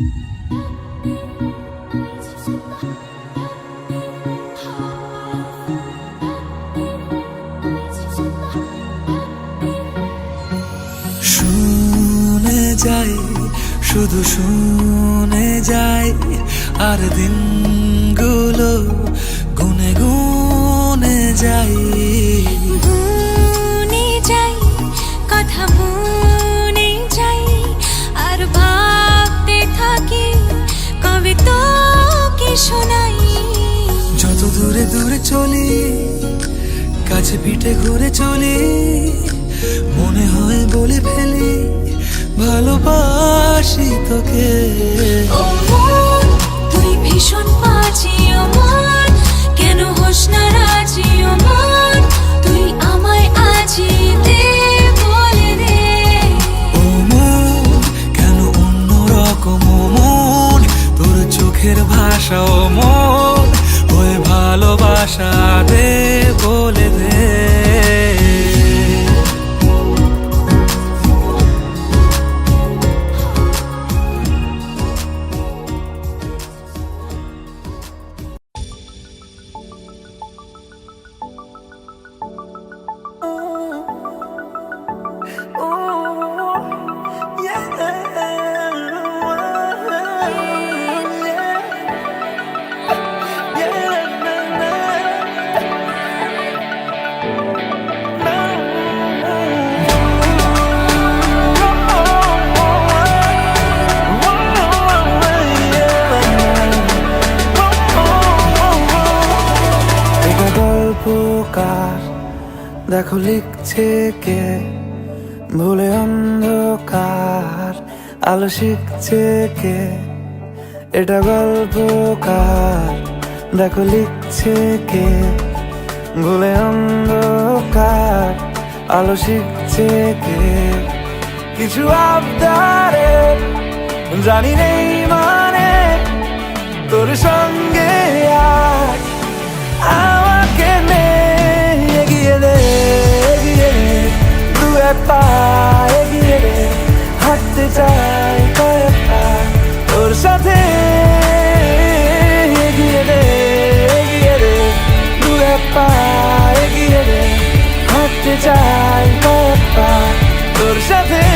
শুনে যাই শুধু শুনে যাই আর দিনগুলো গুনে গুনে যাই। যত দূরে দূরে চলি কাছে পিঠে ঘুরে চলি মনে হয় বলে ফেলি ভালোবাসি তোকে। ভাষা ও মন ওই ভালোবাসা দে বলে দে। গল্পকার দেখো লিখছে কে? ভুলে অন্ধকার। আলো শিখছে কে? এটা গল্পকার দেখো লিখছে কে? ভুলে অন্ধকার। আলো শিখছে কে? কিছু আবদারে জানি নেই মানে হাঁটতে চাই তোর সাথে